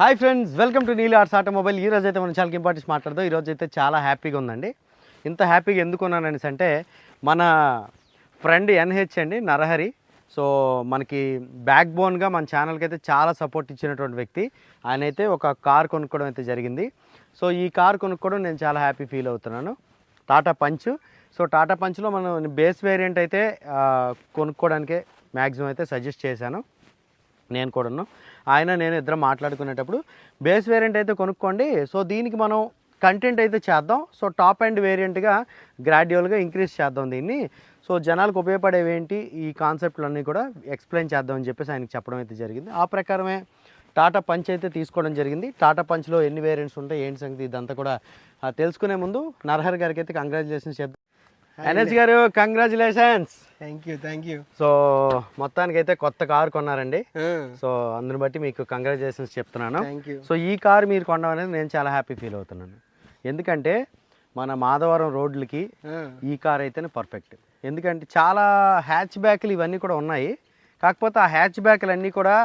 Hi friends welcome to Neel arts automobile. ఈ రోజు అయితే మనం చాలా ఇంపార్టెన్స్ మాట్లాడదాం. ఈ రోజు అయితే చాలా హ్యాపీగా ఉందండి. ఇంత హ్యాపీగా ఎందుకు ఉన్నాననేసి అంటే మన ఫ్రెండ్ ఎన్హెచ్ అండి నరహరి. సో మనకి బ్యాక్ బోన్గా మన ఛానల్కి అయితే చాలా సపోర్ట్ ఇచ్చినటువంటి వ్యక్తి. ఆయన అయితే ఒక కార్ కొనుక్కోవడం అయితే జరిగింది. సో ఈ కార్ కొనుక్కోవడం నేను చాలా హ్యాపీ ఫీల్ అవుతున్నాను. టాటా పంచ్. సో టాటా పంచ్లో మనం బేస్ వేరియంట్ అయితే కొనుక్కోవడానికే మ్యాక్సిమం అయితే సజెస్ట్ చేశాను. నేను కూడాను. ఆయన నేను ఇద్దరం మాట్లాడుకునేటప్పుడు బేస్ వేరియంట్ అయితే కొనుక్కోండి. సో దీనికి మనం కంటెంట్ అయితే చేద్దాం. సో టాప్ అండ్ వేరియంట్గా గ్రాడ్యువల్గా ఇంక్రీజ్ చేద్దాం దీన్ని. సో జనాలకు ఉపయోగపడేవి ఏంటి ఈ కాన్సెప్ట్లన్నీ కూడా ఎక్స్ప్లెయిన్ చేద్దామని చెప్పేసి ఆయనకి చెప్పడం అయితే జరిగింది. ఆ ప్రకారమే టాటా పంచ్ అయితే తీసుకోవడం జరిగింది. టాటా పంచ్లో ఎన్ని వేరియంట్స్ ఉంటాయి? ఏంటి సంగతి? ఇదంతా కూడా తెలుసుకునే ముందు నర్హర్ గారికి అయితే కంగ్రాచులేషన్స్ చెప్తాను ఎన్ఎస్ గారు congratulations thank you thank you so మొత్తానికైతే కొత్త కారు కొన్నారండి. సో అందుని బట్టి మీకు కంగ్రాచులేషన్స్ చెప్తున్నాను. సో ఈ కార్ మీరు కొనడం అనేది నేను చాలా హ్యాపీ ఫీల్ అవుతున్నాను. ఎందుకంటే మన మాధవరం రోడ్లకి ఈ కార్ అయితేనే పర్ఫెక్ట్ ఎందుకంటే చాలా హ్యాచ్ బ్యాక్లు ఇవన్నీ కూడా ఉన్నాయి. కాకపోతే ఆ హ్యాచ్ బ్యాక్లు అన్నీ కూడా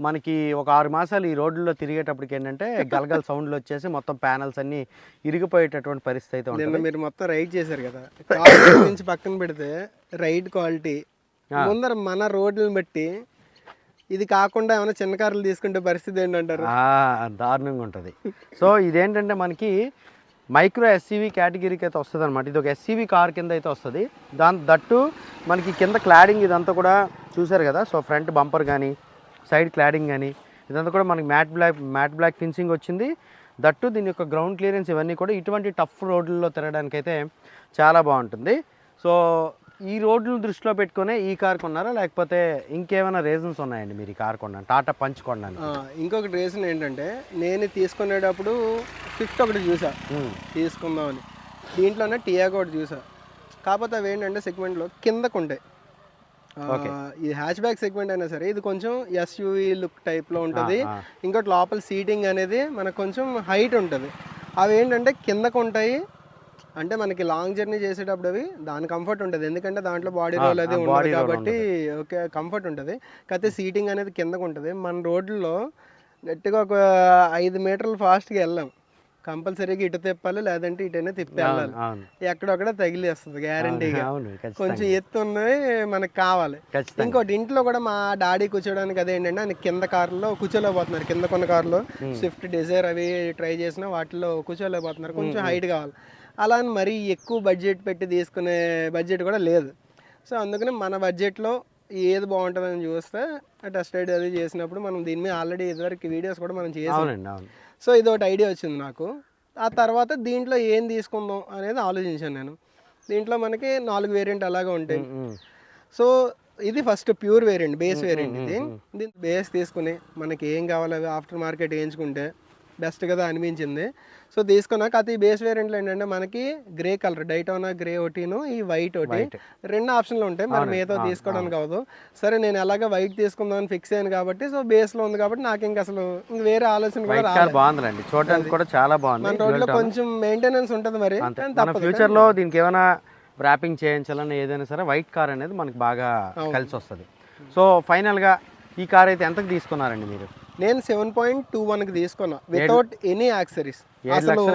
మనకి ఒక ఆరు మాసాలు ఈ రోడ్లలో తిరిగేటప్పటికి ఏంటంటే గలగల సౌండ్లు వచ్చేసి మొత్తం ప్యానల్స్ అన్నీ ఇరిగిపోయేటటువంటి పరిస్థితి అయితే ఉంటుంది. మీరు మొత్తం రైడ్ చేశారు కదా. నుంచి పక్కన పెడితే రైడ్ క్వాలిటీ. ముందర మన రోడ్లను బట్టి ఇది కాకుండా ఏమైనా చిన్న కార్లు తీసుకుంటే పరిస్థితి ఏంటంటారు? దారుణంగా ఉంటుంది. సో ఇదేంటంటే మనకి మైక్రో ఎస్సీవీ కేటగిరీకి అయితే వస్తుంది అనమాట ఇది ఒక ఎస్సీవీ కార్ కింద అయితే వస్తుంది. దాని దట్టు మనకి కింద క్లాడింగ్ ఇదంతా కూడా చూసారు కదా. సో ఫ్రంట్ బంపర్ కానీ సైడ్ క్లాడింగ్ కానీ ఇదంతా కూడా మనకి matte black matte black finishing వచ్చింది. దట్టు దీని యొక్క గ్రౌండ్ క్లియరెన్స్ ఇవన్నీ కూడా ఇటువంటి టఫ్ రోడ్లలో తిరగడానికి అయితే చాలా బాగుంటుంది. సో ఈ రోడ్లను దృష్టిలో పెట్టుకునే ఈ కార్ కొన్నారా? లేకపోతే ఇంకేమైనా రీజన్స్ ఉన్నాయండి మీరు ఈ కార్ కొన్నాను టాటా పంచ్ కొన్నాను ఇంకొకటి రీజన్ ఏంటంటే నేను తీసుకునేటప్పుడు ఫిఫ్త్ ఒకటి చూసా. తీసుకుందామని. దీంట్లోనే టియాగో ఒకటి చూసా. కాకపోతే అవి ఏంటంటే సెగ్మెంట్లో కిందకు ఉంటాయి ఇది హ్యాచ్ బ్యాక్ సెగ్మెంట్ అయినా సరే ఇది కొంచెం ఎస్యూవి లుక్ టైప్లో ఉంటుంది. ఇంకోటి లోపల సీటింగ్ అనేది మనకు కొంచెం హైట్ ఉంటుంది. అవి ఏంటంటే కిందకు ఉంటాయి. అంటే మనకి లాంగ్ జర్నీ చేసేటప్పుడు అవి దాని కంఫర్ట్ ఉంటుంది. ఎందుకంటే దాంట్లో బాడీ రోల్ అది ఉండదు కాబట్టి ఓకే కంఫర్ట్ ఉంటుంది. కాకపోతే సీటింగ్ అనేది కిందకు ఉంటుంది. మన రోడ్లలో గట్టిగా ఒక ఐదు మీటర్లు ఫాస్ట్గా వెళ్ళాం. కంపల్సరీగా ఇటు తిప్పాలి లేదంటే ఇటైనా తిప్పి వెళ్ళాలి? అవును. ఎక్కడొక్కడ తగిలేస్తుంది గ్యారంటీగా కొంచెం ఎత్తు ఉన్నవి మనకు కావాలి. ఇంకోటి ఇంట్లో కూడా మా డాడీ కూర్చోడానికి అదేంటంటే ఆయన కింద కార్లో కూర్చోలేకపోతున్నారు కింద కొన్న కార్లో. స్విఫ్ట్ డిజైర్ అవి ట్రై చేసినా వాటిలో కూర్చోలేకపోతున్నారు కొంచెం హైట్ కావాలి. అలా అని మరీ ఎక్కువ బడ్జెట్ పెట్టి తీసుకునే బడ్జెట్ కూడా లేదు. సో అందుకని మన బడ్జెట్లో ఏది బాగుంటుందని చూస్తే టెస్ట్ రైడ్ అది చేసినప్పుడు మనం దీని మీద ఆల్రెడీ ఇదివరకు వీడియోస్ కూడా మనం చేసాం. సో ఇది ఒకటి ఐడియా వచ్చింది నాకు. ఆ తర్వాత దీంట్లో ఏం తీసుకుందాం అనేది ఆలోచించాను నేను. దీంట్లో మనకి నాలుగు వేరియంట్ అలాగే ఉంటాయి. సో ఇది first pure variant base variant ఇది. దీని బేస్ తీసుకుని మనకి ఏం కావాలో ఆఫ్టర్ మార్కెట్ వేయించుకుంటే బెస్ట్ కదా అనిపించింది. సో తీసుకున్నాక అది బేస్ వేరియంట్లో ఏంటంటే మనకి గ్రే కలర్ డైటోనా గ్రే ఒకటిను ఈ వైట్ ఒకటి. రెండు ఆప్షన్లు ఉంటాయి. మరి మిగతా తీసుకోవడానికి అవ్వదు సరే నేను ఎలాగ వైట్ తీసుకుందామని ఫిక్స్ అయ్యాను కాబట్టి సో బేస్లో ఉంది కాబట్టి నాకు ఇంక అసలు ఇంక వేరే ఆలోచన కూడా బాగుందండి. చూడడానికి కూడా చాలా మన బాగుంది రోడ్లో కొంచెం మెయింటెనెన్స్ ఉంటుంది మరి అంతే. మన ఫ్యూచర్లో దీనికి ఏమైనా ర్యాపింగ్ చేయించాలన్నా ఏదైనా సరే వైట్ కార్ అనేది మనకి బాగా కలిసి వస్తుంది. సో ఫైనల్గా ఈ కార్ అయితే ఎంతకు తీసుకున్నారండి మీరు? నేను సెవెన్ పాయింట్ టూ వన్కి తీసుకున్నా వితౌట్ ఎనీ యాక్సరీస్.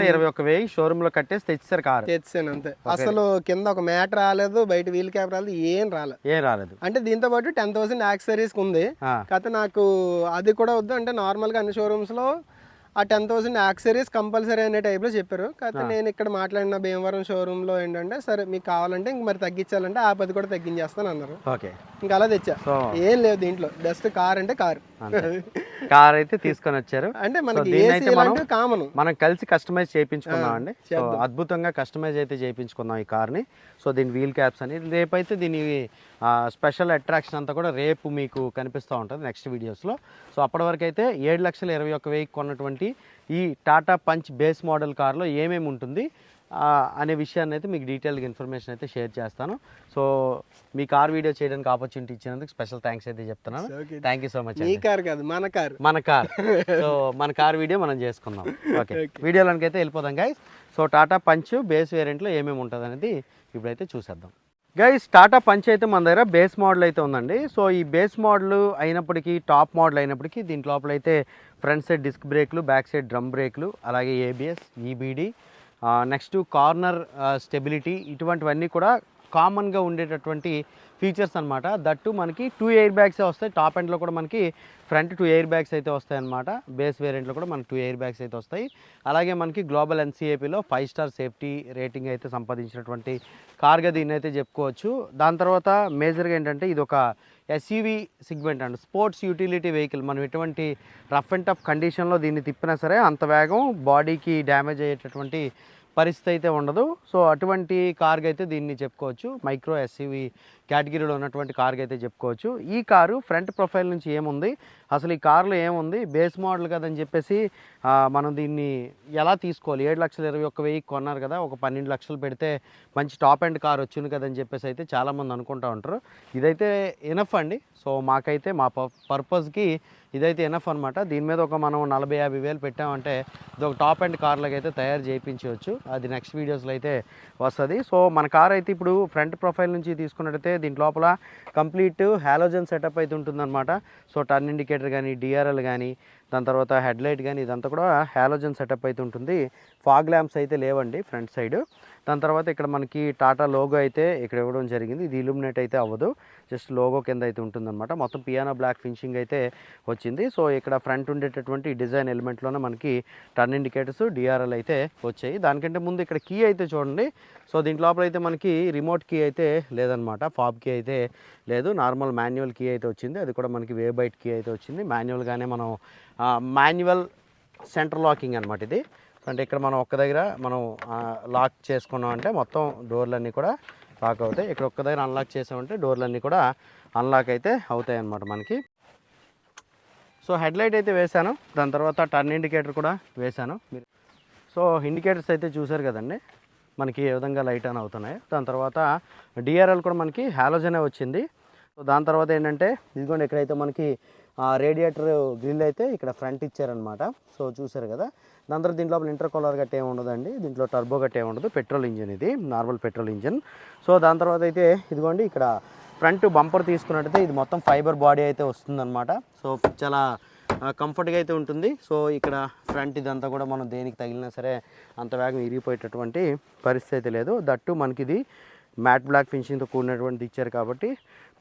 ఇరవై ఒక్క వెయ్యి షోరూమ్లో కట్టేసి తెచ్చారు కార్. తెచ్చాను అంతే. అసలు కింద ఒక మ్యాట్ రాలేదు బయట వీల్ క్యాప్ రాలేదు ఏం రాలేదు ఏం రాలేదు. అంటే దీంతో పాటు టెన్ థౌసండ్ యాక్సరీస్ ఉంది. కాకపోతే నాకు అది కూడా వద్దు అంటే నార్మల్గా అన్ని షోరూమ్స్లో ఆ టెన్ థౌసండ్ యాక్సరీస్ కంపల్సరీ అనే టైప్లో చెప్పారు. కాకపోతే నేను ఇక్కడ మాట్లాడిన భీమవరం షోరూంలో ఏంటంటే సరే మీకు కావాలంటే ఇంక మరి తగ్గించాలంటే ఆ పది కూడా తగ్గించేస్తాను అన్నారు. ఓకే. ఇంకా అలా తెచ్చా. ఏం లేదు దీంట్లో. జస్ట్ కార్ అంటే కార్. కార్ అయితే తీసుకొని వచ్చారు. అంటే మనకి మనం- కామన్. మనం కలిసి కస్టమైజ్ చేయించుకుందాం అండి. సో అద్భుతంగా కస్టమైజ్ అయితే చేయించుకుందాం ఈ కార్ని. సో దీని వీల్ క్యాప్స్ అని. రేపైతే దీని స్పెషల్ అట్రాక్షన్ అంతా కూడా రేపు మీకు కనిపిస్తూ ఉంటుంది నెక్స్ట్ వీడియోస్లో సో అప్పటి వరకు అయితే ఏడు లక్షల ఇరవై ఒక్క వెయ్యి కొన్నటువంటి ఈ టాటా పంచ్ బేస్ మోడల్ కార్లో ఏమేమి ఉంటుంది? అనే విషయాన్ని అయితే మీకు డీటెయిల్గా ఇన్ఫర్మేషన్ అయితే షేర్ చేస్తాను. సో మీ కార్ వీడియో చేయడానికి ఆపర్చునిటీ ఇచ్చినందుకు స్పెషల్ థ్యాంక్స్ అయితే చెప్తున్నాను. థ్యాంక్ యూ సో మచ్ మీ కార్ కాదు మన కార్. మన కార్. సో మన కార్ వీడియో మనం చేసుకుందాం. ఓకే వీడియోలోకి అయితే వెళ్ళిపోదాం guys so Tata punch base వేరియంట్లో ఏమేమి ఉంటుంది అనేది ఇప్పుడైతే చూసేద్దాం. గైస్ టాటా పంచ్ అయితే మన దగ్గర బేస్ మోడల్ అయితే ఉందండి. సో ఈ బేస్ మోడల్ అయినప్పటికీ టాప్ మోడల్ అయినప్పటికీ దీంట్ లోపల అయితే ఫ్రంట్ సైడ్ డిస్క్ బ్రేక్లు బ్యాక్ సైడ్ డ్రమ్ బ్రేక్లు అలాగే ABS EBD next corner stability ఇటువంటివన్నీ కూడా కామన్గా ఉండేటటువంటి ఫీచర్స్ అనమాట దట్టు మనకి టూ ఎయిర్ బ్యాగ్సే వస్తాయి. టాప్ ఎండ్లో కూడా మనకి ఫ్రంట్ టూ ఎయిర్ బ్యాగ్స్ అయితే వస్తాయి అనమాట బేస్ వేరియంట్లో కూడా మనకి టూ ఎయిర్ బ్యాగ్స్ అయితే వస్తాయి. అలాగే మనకి గ్లోబల్ ఎన్సీఏపీలో ఫైవ్ స్టార్ సేఫ్టీ రేటింగ్ అయితే సంపాదించినటువంటి కార్గా దీన్ని అయితే చెప్పుకోవచ్చు. దాని తర్వాత మేజర్గా ఏంటంటే ఇది ఒక SUV segment and. Sports utility vehicle మనం ఎటువంటి రఫ్ అండ్ టఫ్ కండిషన్లో దీన్ని తిప్పినా సరే అంత వేగం బాడీకి డ్యామేజ్ అయ్యేటటువంటి పరిస్థితి అయితే ఉండదు. సో అటువంటి కార్గా అయితే దీన్ని చెప్పుకోవచ్చు. మైక్రో ఎస్యూవి కేటగిరీలో ఉన్నటువంటి కార్గా అయితే చెప్పుకోవచ్చు. ఈ కారు ఫ్రంట్ ప్రొఫైల్ నుంచి ఏముంది? అసలు ఈ కారులో ఏముంది? బేస్ మోడల్ కదని చెప్పేసి మనం దీన్ని ఎలా తీసుకోవాలి? ఏడు లక్షల ఇరవై ఒక్క వెయ్యి కొన్నారు కదా ఒక పన్నెండు లక్షలు పెడితే మంచి టాప్ అండ్ కార్ వచ్చింది కదని చెప్పేసి అయితే చాలామంది అనుకుంటా ఉంటారు. ఇదైతే ఎనఫ్ అండి. సో మాకైతే మా పర్పస్కి ఇదైతే ఎనఫ్ అనమాట దీని మీద ఒక మనం నలభై యాభై వేలు పెట్టామంటే ఇది ఒక టాప్ అండ్ కార్లకి అయితే తయారు చేయించవచ్చు. అది నెక్స్ట్ వీడియోస్లో అయితే వస్తుంది. సో మన కార్ అయితే ఇప్పుడు ఫ్రంట్ ప్రొఫైల్ నుంచి తీసుకున్నట్టయితే దీంట్ లోపల కంప్లీట్ హాలోజన్ సెటప్ అయితే ఉంటుందన్నమాట. సో టర్న్ ఇండికేటర్ కానీ డిఆర్ఎల్ కానీ దాని తర్వాత హెడ్లైట్ కానీ ఇదంతా కూడా హాలోజన్ సెటప్ అయితే ఉంటుంది. ఫాగ్ ల్యాంప్స్ అయితే లేవండి ఫ్రంట్ సైడ్. దాని తర్వాత ఇక్కడ మనకి టాటా లోగో అయితే ఇక్కడ ఇవ్వడం జరిగింది. ఇది ఇల్యూమినేట్ అయితే అవ్వదు. జస్ట్ లోగో కింద అయితే ఉంటుందన్నమాట. మొత్తం పియానో బ్లాక్ ఫినిషింగ్ అయితే వచ్చింది. సో ఇక్కడ ఫ్రంట్ ఉండేటటువంటి డిజైన్ ఎలిమెంట్లోనే మనకి టర్న్ ఇండికేటర్స్ డిఆర్ఎల్ అయితే వచ్చాయి. దానికంటే ముందు ఇక్కడ కీ అయితే చూడండి. సో దీంట్ లోపల అయితే మనకి రిమోట్ కీ అయితే లేదనమాట ఫాబ్ కీ అయితే లేదు. నార్మల్ మాన్యువల్ కీ అయితే వచ్చింది. అది కూడా మనకి వే బైట్ కీ అయితే వచ్చింది. మాన్యువల్గానే మనం మాన్యువల్ సెంటర్ లాకింగ్ అనమాట ఇది. అంటే ఇక్కడ మనం ఒక్క దగ్గర మనం లాక్ చేసుకున్నాం అంటే మొత్తం డోర్లన్నీ కూడా లాక్ అవుతాయి. ఇక్కడ ఒక్క దగ్గర అన్లాక్ చేసామంటే డోర్లన్నీ కూడా అన్లాక్ అయితే అవుతాయి అన్నమాట మనకి. సో హెడ్లైట్ అయితే వేశాను. దాని తర్వాత టర్న్ ఇండికేటర్ కూడా వేశాను. మీరు సో ఇండికేటర్స్ అయితే చూసారు కదండి. మనకి ఏ విధంగా లైట్ ఆన్ అవుతున్నాయి. దాని తర్వాత డిఆర్ఎల్ కూడా మనకి హాలోజనే వచ్చింది. సో దాని తర్వాత ఏంటంటే ఇదిగోండి ఎక్కడైతే మనకి రేడియేటర్ గ్రిల్ అయితే ఇక్కడ ఫ్రంట్ ఇచ్చారనమాట సో చూసారు కదా దాని తర్వాత దీంట్లో ఇంటర్ కూలర్ గట్ట ఏమి ఉండదండి. దీంట్లో టర్బో గట్ట ఏముండదు ఉండదు. పెట్రోల్ ఇంజిన్ ఇది నార్మల్ పెట్రోల్ ఇంజిన్ సో దాని తర్వాత అయితే ఇదిగోండి ఇక్కడ ఫ్రంట్ బంపర్ తీసుకున్నట్టయితే ఇది మొత్తం ఫైబర్ బాడీ అయితే వస్తుందన్నమాట. సో చాలా కంఫర్ట్గా అయితే ఉంటుంది. సో ఇక్కడ ఫ్రంట్ ఇదంతా కూడా మనం దేనికి తగిలినా సరే అంత వేగం ఇరిగిపోయేటటువంటి పరిస్థితి అయితే లేదు. దట్టు మనకి ఇది మ్యాట్ బ్లాక్ ఫినిషింగ్తో కూడినటువంటి ఇచ్చారు కాబట్టి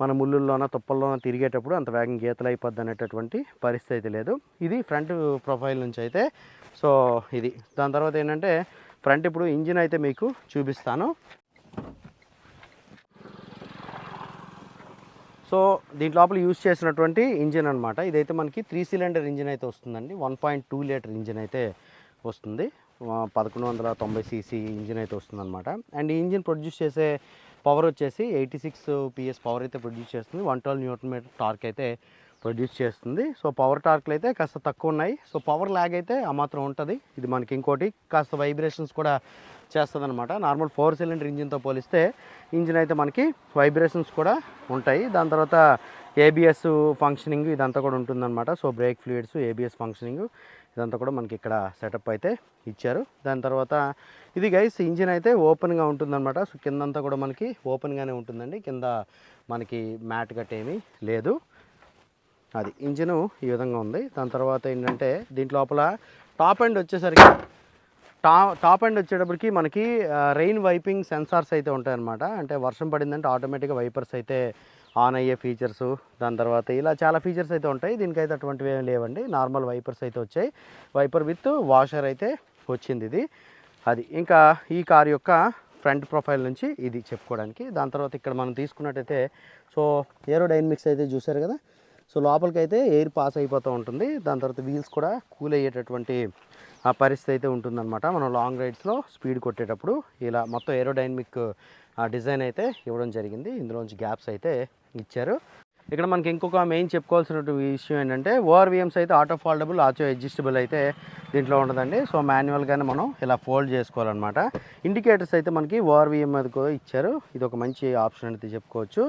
మన ముళ్ళుల్లోన తుప్పల్లోన తిరిగేటప్పుడు అంత వేగం గీతలు అయిపోద్ది అనేటటువంటి పరిస్థితి అయితే లేదు. ఇది ఫ్రంట్ ప్రొఫైల్ నుంచి అయితే. సో ఇది. దాని తర్వాత ఏంటంటే ఫ్రంట్ ఇప్పుడు ఇంజిన్ అయితే మీకు చూపిస్తాను. సో దీని లోపల యూజ్ చేసినటువంటి ఇంజిన్ అనమాట ఇదైతే మనకి త్రీ సిలిండర్ ఇంజిన్ అయితే వస్తుందండి. One point two litre engine అయితే వస్తుంది. పదకొండు వందల తొంభై సీసీ ఇంజిన్ అయితే వస్తుందన్నమాట. అండ్ ఈ ఇంజిన్ ప్రొడ్యూస్ చేసే పవర్ వచ్చేసి ఎయిటీ సిక్స్ పిఎస్ పవర్ అయితే ప్రొడ్యూస్ చేస్తుంది. One twelve newton metre torque అయితే ప్రొడ్యూస్ చేస్తుంది. సో పవర్ టార్క్లు అయితే కాస్త తక్కువ ఉన్నాయి. సో పవర్ ల్యాగ్ అయితే ఆ మాత్రం ఉంటుంది. ఇది మనకి ఇంకోటి కాస్త వైబ్రేషన్స్ కూడా చేస్తుంది అనమాట నార్మల్ ఫోర్ సిలిండర్ ఇంజిన్తో పోలిస్తే ఇంజిన్ అయితే మనకి వైబ్రేషన్స్ కూడా ఉంటాయి. దాని తర్వాత ఏబిఎస్ ఫంక్షనింగ్ ఇదంతా కూడా ఉంటుందన్నమాట. So brake fluids ABS functioning ఇదంతా కూడా మనకి ఇక్కడ సెటప్ అయితే ఇచ్చారు. దాని తర్వాత ఇది గైస్ ఇంజిన్ అయితే ఓపెన్గా ఉంటుందన్నమాట. సో కిందంతా కూడా మనకి ఓపెన్గానే ఉంటుందండి. కింద మనకి మ్యాట్ గట్టేమీ లేదు. అది ఇంజిన్ ఈ విధంగా ఉంది. దాని తర్వాత ఏంటంటే దీంట్ లోపల టాప్ ఎండ్ వచ్చేసరికి టా టాప్ ఎండ్ వచ్చేటప్పటికి మనకి రెయిన్ వైపింగ్ సెన్సార్స్ అయితే ఉంటాయన్నమాట. అంటే వర్షం పడిందంటే ఆటోమేటిక్గా వైపర్స్ అయితే ఆన్ అయ్యే ఫీచర్స్ దాని తర్వాత ఇలా చాలా ఫీచర్స్ అయితే ఉంటాయి. దీనికైతే అటువంటివి ఏం లేవండి. నార్మల్ వైపర్స్ అయితే వచ్చాయి. వైపర్ విత్ వాషర్ అయితే వచ్చింది ఇది. అది ఇంకా ఈ కార్ యొక్క ఫ్రంట్ ప్రొఫైల్ నుంచి ఇది చెప్పుకోవడానికి. దాని తర్వాత ఇక్కడ మనం తీసుకున్నట్టయితే సో ఏరోడైనమిక్స్ అయితే చూసారు కదా? సో లోపలికి అయితే ఎయిర్ పాస్ అయిపోతూ ఉంటుంది. దాని తర్వాత వీల్స్ కూడా కూల్ అయ్యేటటువంటి ఆ పరిస్థితి అయితే ఉంటుందన్నమాట. మనం లాంగ్ రైడ్స్లో స్పీడ్ కొట్టేటప్పుడు ఇలా మొత్తం ఏరోడైనమిక్ ఆ డిజైన్ అయితే ఇవ్వడం జరిగింది. ఇందులోంచి గ్యాప్స్ అయితే ఇచ్చారు. ఇక్కడ మనకి ఇంకొక మెయిన్ చెప్పుకోవాల్సినటువంటి విషయం ఏంటంటే ఓఆర్విఎమ్స్ అయితే ఆటో ఫోల్డబుల్ ఆటో అడ్జస్టబుల్ అయితే దీంట్లో ఉండదండి. సో మాన్యువల్గానే మనం ఇలా ఫోల్డ్ చేసుకోవాలన్నమాట. ఇండికేటర్స్ అయితే మనకి ఓఆర్విఎం మీద కూడా ఇచ్చారు. ఇది ఒక మంచి ఆప్షన్ అయితే చెప్పుకోవచ్చు.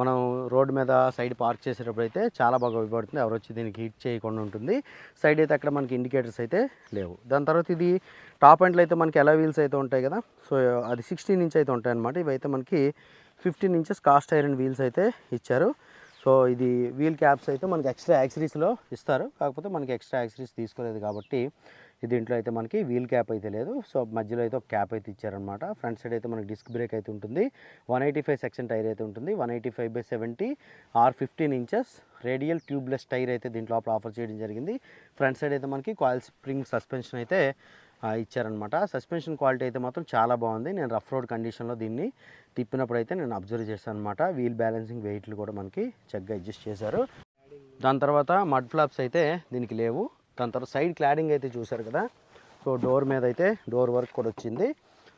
మనం రోడ్డు మీద సైడ్ పార్క్ చేసేటప్పుడు అయితే చాలా బాగా ఉపయోగపడుతుంది. ఎవరు వచ్చి దీనికి హిట్ చేయకుండా ఉంటుంది. సైడ్ అయితే అక్కడ మనకి ఇండికేటర్స్ అయితే లేవు. దాని తర్వాత ఇది టాప్ ఎండ్లో అయితే మనకి ఎలా వీల్స్ అయితే ఉంటాయి కదా. సో అది సిక్స్టీన్ ఇంచ్ అయితే ఉంటాయి అనమాట ఇవైతే మనకి fifteen inches cast iron wheels అయితే ఇచ్చారు. సో ఇది వీల్ క్యాప్స్ అయితే మనకి ఎక్స్ట్రా యాక్సరీస్లో ఇస్తారు. కాకపోతే మనకి ఎక్స్ట్రా యాక్సరీస్ తీసుకోలేదు కాబట్టి దీంట్లో అయితే మనకి వీల్ క్యాప్ అయితే లేదు. సో మధ్యలో అయితే ఒక క్యాప్ అయితే ఇచ్చారనమాట ఫ్రంట్ సైడ్ అయితే మనకి డిస్క్ బ్రేక్ అయితే ఉంటుంది. One eighty five section tyre అయితే ఉంటుంది. One eighty five by seventy R fifteen inches radial tubeless tyre అయితే దీంట్లో ఆఫర్ చేయడం జరిగింది. ఫ్రంట్ సైడ్ అయితే మనకి కాయిల్ స్ప్రింగ్ సస్పెన్షన్ అయితే ఇచ్చారనమాట సస్పెన్షన్ క్వాలిటీ అయితే మాత్రం చాలా బాగుంది. నేను రఫ్ రోడ్ కండిషన్లో దీన్ని తిప్పినప్పుడు అయితే నేను అబ్జర్వ్ చేశాను అనమాట వీల్ బ్యాలెన్సింగ్ వెయిట్లు కూడా మనకి చక్కగా అడ్జస్ట్ చేశారు. దాని తర్వాత మడ్ ఫ్లాప్స్ అయితే దీనికి లేవు. దాని తర్వాత సైడ్ క్లాడింగ్ అయితే చూశారు కదా. సో డోర్ మీద అయితే డోర్ వర్క్ కూడా వచ్చింది.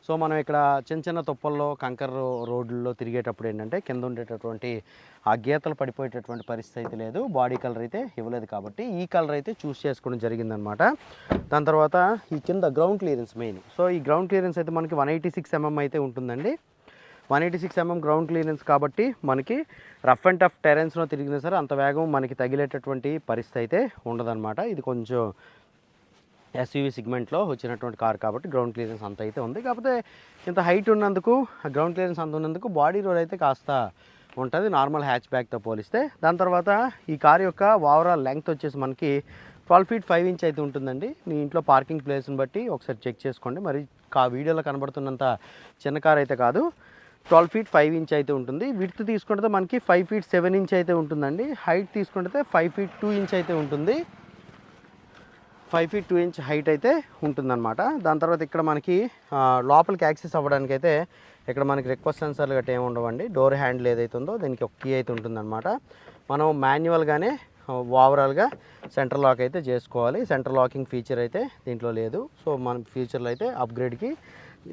సో మనం ఇక్కడ చిన్న చిన్న తుప్పల్లో కంకర్ రోడ్లలో తిరిగేటప్పుడు ఏంటంటే కింద ఉండేటటువంటి ఆ గీతలు పడిపోయేటటువంటి పరిస్థితి అయితే లేదు. బాడీ కలర్ అయితే ఇవ్వలేదు కాబట్టి ఈ కలర్ అయితే చూస్ చేసుకోవడం జరిగిందనమాట. దాని తర్వాత ఈ కింద గ్రౌండ్ క్లియరెన్స్ మెయిన్. సో ఈ గ్రౌండ్ క్లియరెన్స్ అయితే మనకి వన్ ఎయిటీ సిక్స్ ఎంఎం అయితే ఉంటుందండి. One eighty six mm ground clearance కాబట్టి మనకి రఫ్ అండ్ టఫ్ టెరెన్స్లో తిరిగినా సరే అంత వేగం మనకి తగిలేటటువంటి పరిస్థితి అయితే ఉండదన్నమాట ఇది కొంచెం ఎస్యూవీ సిగ్మెంట్లో వచ్చినటువంటి కార్ కాబట్టి గ్రౌండ్ క్లియరెన్స్ అంత అయితే ఉంది. కాకపోతే ఇంత హైట్ ఉన్నందుకు గ్రౌండ్ క్లియరెన్స్ అంత ఉన్నందుకు బాడీ రోడ్ అయితే కాస్త ఉంటుంది. నార్మల్ హ్యాచ్ బ్యాక్తో పోలిస్తే. దాని తర్వాత ఈ కార్ యొక్క ఓవరాల్ లెంగ్త్ వచ్చేసి మనకి ట్వెల్వ్ ఫీట్ ఫైవ్ ఇంచ్ అయితే ఉంటుందండి. మీ ఇంట్లో పార్కింగ్ ప్లేస్ని బట్టి ఒకసారి చెక్ చేసుకోండి. మరి కా వీడియోలో కనబడుతున్నంత చిన్న కార్ అయితే కాదు. ట్వెల్వ్ ఫీట్ ఫైవ్ ఇంచ్ అయితే ఉంటుంది. విడ్త్ తీసుకుంటే మనకి ఫైవ్ ఫీట్ సెవెన్ ఇంచ్ అయితే ఉంటుందండి. హైట్ తీసుకుంటే ఫైవ్ ఫీట్ టూ ఇంచ్ అయితే ఉంటుంది. Five feet two inch height అయితే ఉంటుందన్నమాట. దాని తర్వాత ఇక్కడ మనకి లోపలికి యాక్సెస్ అవ్వడానికి అయితే ఇక్కడ మనకి రిక్వెస్ట్ సెన్సర్లు గట్రా ఏమి ఉండవండి. డోర్ హ్యాండిల్ ఏదైతే ఉందో దీనికి ఒక కీ అయితే ఉంటుందన్నమాట. మనం మాన్యువల్గానే ఓవరాల్గా సెంటర్ లాక్ అయితే చేసుకోవాలి. సెంటర్ లాకింగ్ ఫీచర్ అయితే దీంట్లో లేదు. సో మనం ఫ్యూచర్లో అయితే అప్గ్రేడ్కి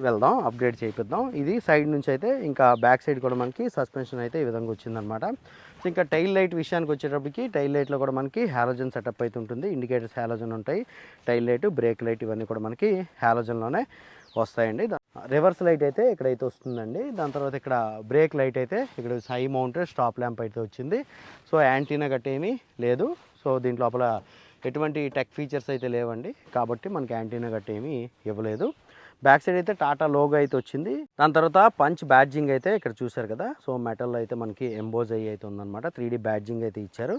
వెళ్దాం అప్గ్రేడ్ చేయిద్దాం ఇది సైడ్ నుంచి అయితే ఇంకా బ్యాక్ సైడ్ కూడా మనకి సస్పెన్షన్ అయితే ఈ విధంగా వచ్చిందనమాట సో ఇంకా టైల్ లైట్ విషయానికి వచ్చేటప్పటికి టైల్ లైట్లో కూడా మనకి హ్యాలోజన్ సెటప్ అయితే ఉంటుంది. ఇండికేటర్స్ హ్యాలోజన్ ఉంటాయి. టైల్ లైట్ బ్రేక్ లైట్ ఇవన్నీ కూడా మనకి హ్యాలోజన్లోనే వస్తాయండి. రివర్స్ లైట్ అయితే ఇక్కడైతే వస్తుందండి. దాని తర్వాత ఇక్కడ బ్రేక్ లైట్ అయితే ఇక్కడ హై మౌంటెడ్ స్టాప్ ల్యాంప్ అయితే వచ్చింది. సో యాంటీనా గట్ట ఏమీ లేదు. సో దీని లోపల ఎటువంటి టెక్ ఫీచర్స్ అయితే లేవండి. కాబట్టి మనకి యాంటీనా గట్ట ఏమీ ఇవ్వలేదు. బ్యాక్ సైడ్ అయితే టాటా లోగో అయితే వచ్చింది. దాని తర్వాత పంచ్ బ్యాడ్జింగ్ అయితే ఇక్కడ చూశారు కదా. సో మెటల్ అయితే మనకి ఎంబోజ్ అయ్యి అయితే ఉందన్నమాట. త్రీ డీ బ్యాడ్జింగ్ అయితే ఇచ్చారు.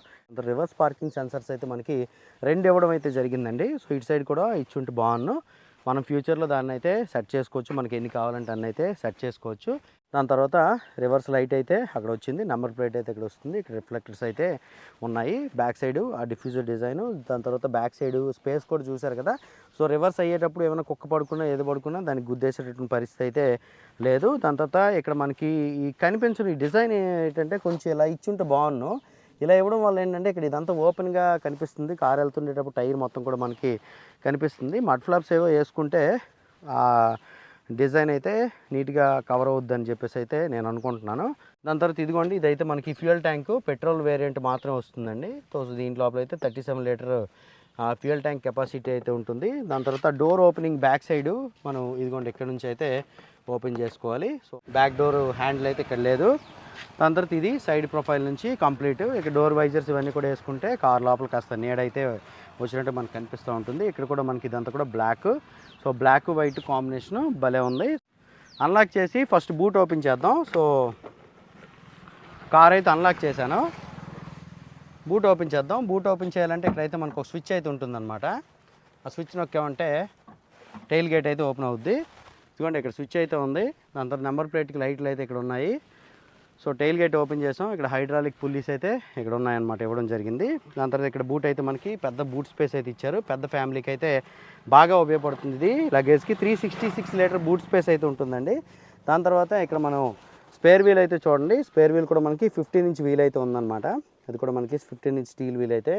రివర్స్ పార్కింగ్ సెన్సర్స్ అయితే మనకి రెండు ఇవ్వడం అయితే జరిగిందండి. సో ఇటు సైడ్ కూడా ఇచ్చుంటే బాగున్నాను మనం ఫ్యూచర్లో దాన్ని అయితే సెట్ చేసుకోవచ్చు. మనకి ఎన్ని కావాలంటే అన్ని అయితే సెట్ చేసుకోవచ్చు. దాని తర్వాత రివర్స్ లైట్ అయితే అక్కడ వచ్చింది. నెంబర్ ప్లేట్ అయితే ఇక్కడ వస్తుంది. ఇక్కడ రిఫ్లెక్టర్స్ అయితే ఉన్నాయి. బ్యాక్ సైడ్ ఆ డిఫ్యూజర్ డిజైన్ దాని తర్వాత బ్యాక్ సైడ్ స్పేస్ కూడా చూశారు కదా. సో రివర్స్ అయ్యేటప్పుడు ఏమైనా కుక్క పడుకున్నా ఏది పడుకున్నా దానికి గుద్దేసేటటువంటి పరిస్థితి అయితే లేదు. దాని తర్వాత ఇక్కడ మనకి ఈ కనిపించిన ఈ డిజైన్ ఏంటంటే కొంచెం ఇలా ఇచ్చుంటే బాగున్నాను ఇలా ఇవ్వడం వల్ల ఏంటంటే ఇక్కడ ఇదంతా ఓపెన్గా కనిపిస్తుంది. కార్ వెళ్తుండేటప్పుడు టైర్ మొత్తం కూడా మనకి కనిపిస్తుంది. మడ్ ఫ్లాప్స్ ఏవో వేసుకుంటే డిజైన్ అయితే నీట్గా కవర్ అవుద్దని చెప్పేసి అయితే నేను అనుకుంటున్నాను. దాని తర్వాత ఇదిగోండి ఇదైతే మనకి ఫ్యూయల్ ట్యాంక్ పెట్రోల్ వేరియంట్ మాత్రమే వస్తుందండి. సో దీని లోపల అయితే thirty seven litre fuel tank capacity అయితే ఉంటుంది. దాని తర్వాత డోర్ ఓపెనింగ్ బ్యాక్ సైడ్ మనం ఇదిగోండి ఇక్కడ నుంచి అయితే ఓపెన్ చేసుకోవాలి. సో బ్యాక్ డోర్ హ్యాండిల్ అయితే ఇక్కడ లేదు. దాని తర్వాత ఇది సైడ్ ప్రొఫైల్ నుంచి కంప్లీట్. ఇక్కడ డోర్ వైజర్స్ ఇవన్నీ కూడా వేసుకుంటే కార్ లోపల కాస్త నీడైతే వచ్చినట్టు మనకు కనిపిస్తూ ఉంటుంది. ఇక్కడ కూడా మనకి ఇదంతా కూడా black. So black white combination భలే ఉంది. అన్లాక్ చేసి ఫస్ట్ బూట్ ఓపెన్ చేద్దాం. సో కార్ అయితే అన్లాక్ చేశాను. బూట్ ఓపెన్ చేద్దాం. బూట్ ఓపెన్ చేయాలంటే ఇక్కడైతే మనకు ఒక స్విచ్ అయితే ఉంటుందన్నమాట. ఆ స్విచ్ నొక్కామంటే టైల్ గేట్ అయితే ఓపెన్ అవుద్ది. ఇదిగోండి ఇక్కడ స్విచ్ అయితే ఉంది. దాని తర్వాత నెంబర్ ప్లేట్కి లైట్లు అయితే ఇక్కడ ఉన్నాయి. సో టైల్ గేట్ ఓపెన్ చేసాం. ఇక్కడ హైడ్రాలిక్ పుల్లీస్ అయితే ఇక్కడ ఉన్నాయన్నమాట ఇవ్వడం జరిగింది. దాని తర్వాత ఇక్కడ బూట్ అయితే మనకి పెద్ద బూట్ స్పేస్ అయితే ఇచ్చారు. పెద్ద ఫ్యామిలీకి అయితే బాగా ఉపయోగపడుతుంది ఇది. లగేజ్కి three sixty six litre boot space అయితే ఉంటుందండి. దాని తర్వాత ఇక్కడ మనం స్పేర్ వీల్ అయితే చూడండి. స్పేర్ వీల్ కూడా మనకి ఫిఫ్టీన్ ఇంచ్ వీల్ అయితే ఉందన్నమాట. అది కూడా మనకి ఫిఫ్టీన్ ఇంచ్ స్టీల్ వీల్ అయితే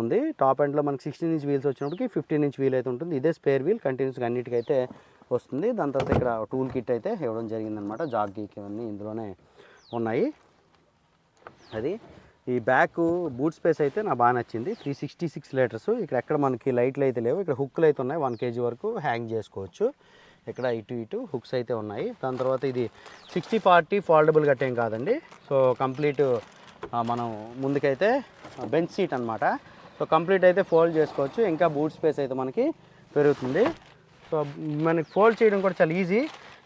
ఉంది. టాప్ ఎండ్లో మనకి సిక్స్టీన్ ఇంచ్ వీల్స్ వచ్చినప్పటికి ఫిఫ్టీన్ ఇంచ్ వీల్ అయితే ఉంటుంది. ఇదే స్పేర్ వీల్ కంటిన్యూస్గా అన్నిటికైతే వస్తుంది. దాని తర్వాత ఇక్కడ టూల్ కిట్ అయితే ఇవ్వడం జరిగిందనమాట జాగ్ గీక్ ఇవన్నీ ఇందులోనే ఉన్నాయి. అది ఈ బ్యాక్ బూట్ స్పేస్ అయితే నాకు బాగా నచ్చింది. త్రీ సిక్స్టీ సిక్స్ లీటర్స్ ఇక్కడ ఎక్కడ మనకి లైట్లు అయితే లేవు. ఇక్కడ హుక్లు అయితే ఉన్నాయి. వన్ కేజీ వరకు హ్యాంగ్ చేసుకోవచ్చు. ఇక్కడ ఇటు ఇటు హుక్స్ అయితే ఉన్నాయి. దాని తర్వాత ఇది సిక్స్టీ ఫార్టీ ఫోల్డబుల్ గట్టేం కాదండి. సో కంప్లీట్ మనం ముందుకైతే బెంచ్ సీట్ అనమాట సో కంప్లీట్ అయితే ఫోల్డ్ చేసుకోవచ్చు. ఇంకా బూట్ స్పేస్ అయితే మనకి పెరుగుతుంది. సో మనకి ఫోల్డ్ చేయడం కూడా చాలా ఈజీ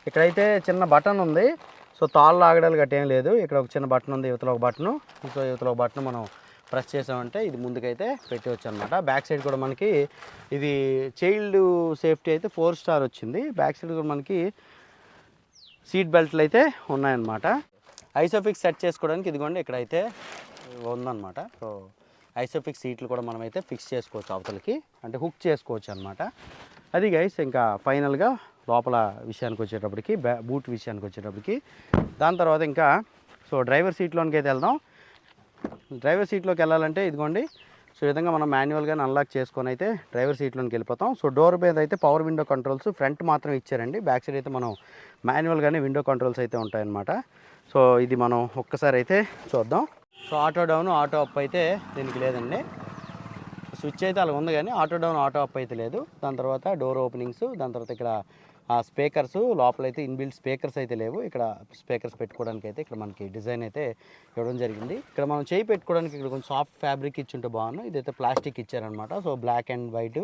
ఇక్కడైతే చిన్న బటన్ ఉంది. సో తాళ్ళు ఆగడాలు గట్ట ఏం లేదు. ఇక్కడ ఒక చిన్న బటన్ ఉంది యువతలో ఒక బటను. సో యువతలో ఒక బటన్ మనం ప్రెస్ చేసామంటే ఇది ముందుకైతే పెట్టవచ్చు అనమాట బ్యాక్ సైడ్ కూడా మనకి ఇది చైల్డ్ సేఫ్టీ అయితే ఫోర్ స్టార్ వచ్చింది. బ్యాక్ సైడ్ కూడా మనకి సీట్ బెల్ట్లు అయితే ఉన్నాయన్నమాట. ఐసోఫిక్స్ సెట్ చేసుకోవడానికి ఇదిగోండి ఇక్కడైతే ఉందన్నమాట. సో ఐసోఫిక్స్ సీట్లు కూడా మనమైతే ఫిక్స్ చేసుకోవచ్చు అవతలకి అంటే హుక్ చేసుకోవచ్చు అనమాట అది గైస్ ఇంకా ఫైనల్గా లోపల విషయానికి వచ్చేటప్పటికి బ్యా బూట్ విషయానికి వచ్చేటప్పటికి. దాని తర్వాత ఇంకా సో డ్రైవర్ సీట్లోనికి అయితే వెళ్దాం. డ్రైవర్ సీట్లోకి వెళ్ళాలంటే ఇదిగోండి సో ఈ విధంగా మనం మాన్యువల్గా అన్లాక్ చేసుకొని అయితే డ్రైవర్ సీట్లోకి వెళ్ళిపోతాం. సో డోర్ మీద అయితే పవర్ విండో కంట్రోల్స్ ఫ్రంట్ మాత్రం ఇచ్చారండి. బ్యాక్ సైడ్ అయితే మనం మాన్యువల్గానే విండో కంట్రోల్స్ అయితే ఉంటాయన్నమాట. సో ఇది మనం ఒక్కసారి అయితే చూద్దాం. So auto down auto up అయితే దీనికి లేదండి. స్విచ్ అయితే అలా ఉంది కానీ ఆటో డౌన్ ఆటో అప్ అయితే లేదు. దాని తర్వాత డోర్ ఓపెనింగ్స్ దాని తర్వాత ఇక్కడ ఆ స్పీకర్స్ లోపలైతే ఇన్బిల్ట్ స్పీకర్స్ అయితే లేవు. ఇక్కడ స్పీకర్స్ పెట్టుకోవడానికి అయితే ఇక్కడ మనకి డిజైన్ అయితే ఇవ్వడం జరిగింది. ఇక్కడ మనం చేయి పెట్టుకోవడానికి ఇక్కడ కొంచెం సాఫ్ట్ ఫ్యాబ్రిక్ ఇచ్చుంటే బాగుంది ఇదైతే ప్లాస్టిక్ ఇచ్చారనమాట. So black and white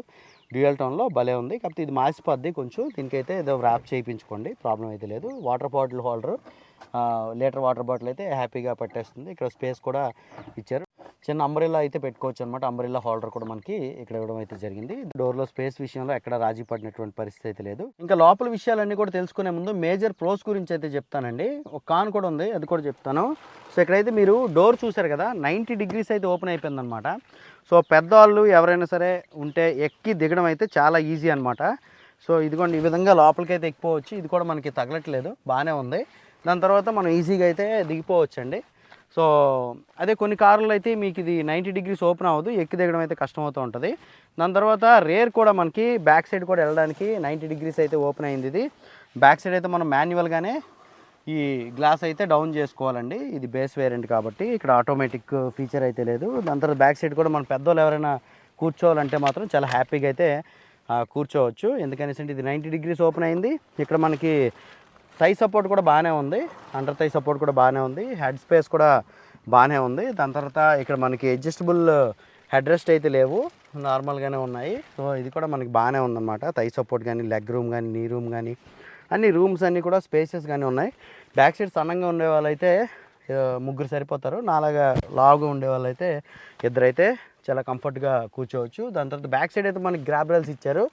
dual టోన్లో భలే ఉంది. కాకపోతే ఇది మాసిపోద్ది కొంచెం. దీనికైతే ఏదో ర్యాప్ చేయించుకోండి. ప్రాబ్లం అయితే లేదు. Water bottle holder litre water bottle అయితే హ్యాపీగా పట్టేస్తుంది. ఇక్కడ స్పేస్ కూడా ఇచ్చారు. చిన్న అంబ్రెల్లా అయితే పెట్టుకోవచ్చు అనమాట అంబ్రెల్లా హోల్డర్ కూడా మనకి ఇక్కడ ఇవ్వడం అయితే జరిగింది. డోర్లో స్పేస్ విషయంలో ఎక్కడ రాజీ పడినటువంటి పరిస్థితి అయితే లేదు. ఇంకా లోపల విషయాలన్నీ కూడా తెలుసుకునే ముందు మేజర్ ప్రోస్ గురించి అయితే చెప్తానండి. ఒక కాన్ కూడా ఉంది అది కూడా చెప్తాను. సో ఇక్కడైతే మీరు డోర్ చూసారు కదా నైంటీ డిగ్రీస్ అయితే ఓపెన్ అయిపోయిందనమాట సో పెద్దవాళ్ళు ఎవరైనా సరే ఉంటే ఎక్కి దిగడం అయితే చాలా ఈజీ అనమాట సో ఇదిగోండి ఈ విధంగా లోపలికి అయితే ఎక్కిపోవచ్చు. ఇది కూడా మనకి తగలట్లేదు బాగానే ఉంది. దాని తర్వాత మనం ఈజీగా అయితే దిగిపోవచ్చు అండి సో అదే కొన్ని కార్లు అయితే మీకు ఇది నైంటీ డిగ్రీస్ ఓపెన్ అవ్వదు ఎక్కి దిగడం అయితే కష్టమవుతూ ఉంటుంది. దాని తర్వాత రేర్ కూడా మనకి బ్యాక్ సైడ్ కూడా వెళ్ళడానికి నైంటీ డిగ్రీస్ అయితే ఓపెన్ అయింది ఇది. బ్యాక్ సైడ్ అయితే మనం మాన్యువల్గానే ఈ గ్లాస్ అయితే డౌన్ చేసుకోవాలండి. ఇది బేస్ వేరియంట్ కాబట్టి ఇక్కడ ఆటోమేటిక్ ఫీచర్ అయితే లేదు. దాని తర్వాత బ్యాక్ సైడ్ కూడా మన పెద్దోళ్ళు ఎవరైనా కూర్చోవాలంటే మాత్రం చాలా హ్యాపీగా అయితే కూర్చోవచ్చు. ఎందుకనేసి అంటే ఇది నైంటీ డిగ్రీస్ ఓపెన్ అయింది. ఇక్కడ మనకి టై సపోర్ట్ కూడా బాగానే ఉంది. అండర్ టై సపోర్ట్ కూడా బాగానే ఉంది. హెడ్ స్పేస్ కూడా బాగానే ఉంది. దాని తర్వాత ఇక్కడ మనకి అడ్జస్టబుల్ హెడ్ రెస్ట్ అయితే లేవు. నార్మల్గానే ఉన్నాయి. సో ఇది కూడా మనకి బాగానే ఉందన్నమాట. టై సపోర్ట్ కానీ లెగ్ రూమ్ కానీ నీ రూమ్ కానీ అన్ని రూమ్స్ అన్నీ కూడా స్పేసెస్ కానీ ఉన్నాయి. బ్యాక్ సైడ్ సన్నంగా ఉండే వాళ్ళైతే ముగ్గురు సరిపోతారు. నాలాగా లావుగా ఉండే వాళ్ళైతే ఇద్దరైతే చాలా కంఫర్ట్గా కూర్చోవచ్చు. దాని తర్వాత బ్యాక్ సైడ్ అయితే మనకి గ్రాబ్రల్స్ ఇచ్చారు.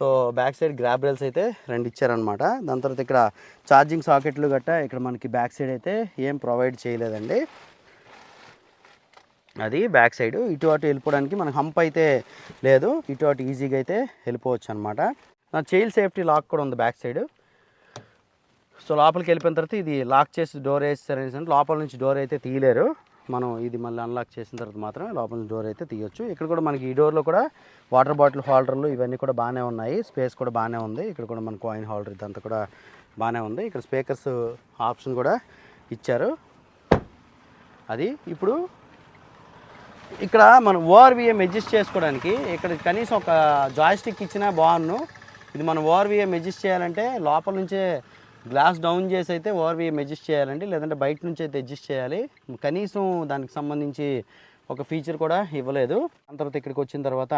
సో బ్యాక్ సైడ్ గ్రాబ్రెల్స్ అయితే రెండు ఇచ్చారనమాట దాని తర్వాత ఇక్కడ ఛార్జింగ్ సాకెట్లు గట్టా ఇక్కడ మనకి బ్యాక్ సైడ్ అయితే ఏం ప్రొవైడ్ చేయలేదండి. అది బ్యాక్ సైడ్. ఇటు అటు వెళ్ళిపోవడానికి మనకు హంప్ అయితే లేదు. ఇటు అటు ఈజీగా అయితే వెళ్ళిపోవచ్చు అనమాట నా చైల్డ్ సేఫ్టీ లాక్ కూడా ఉంది బ్యాక్ సైడ్. సో లోపలికి వెళ్ళిపోయిన తర్వాత ఇది లాక్ చేసి డోర్ వేస్తారు లోపల నుంచి డోర్ అయితే తీయలేరు. మనం ఇది మళ్ళీ అన్లాక్ చేసిన తర్వాత మాత్రమే లోపల డోర్ అయితే తీయొచ్చు. ఇక్కడ కూడా మనకి ఈ డోర్లో కూడా వాటర్ బాటిల్ హోల్డర్లు ఇవన్నీ కూడా బాగానే ఉన్నాయి. స్పేస్ కూడా బాగానే ఉంది. ఇక్కడ కూడా మన కాయిన్ హోల్డర్ ఇదంతా కూడా బాగానే ఉంది. ఇక్కడ స్పీకర్స్ ఆప్షన్ కూడా ఇచ్చారు. అది ఇప్పుడు ఇక్కడ మనం ఓఆర్విఎం అడ్జస్ట్ చేసుకోవడానికి ఇక్కడ కనీసం ఒక జాయిస్టిక్ ఇచ్చినా బాగున్ను ఇది మనం ఓఆర్విఎం అడ్జస్ట్ చేయాలంటే లోపల నుంచే గ్లాస్ డౌన్ చేసి అయితే ఓఆర్విఎం అడ్జస్ట్ చేయాలండి లేదంటే బయట నుంచి అయితే అడ్జస్ట్ చేయాలి. కనీసం దానికి సంబంధించి ఒక ఫీచర్ కూడా ఇవ్వలేదు. దాని తర్వాత ఇక్కడికి వచ్చిన తర్వాత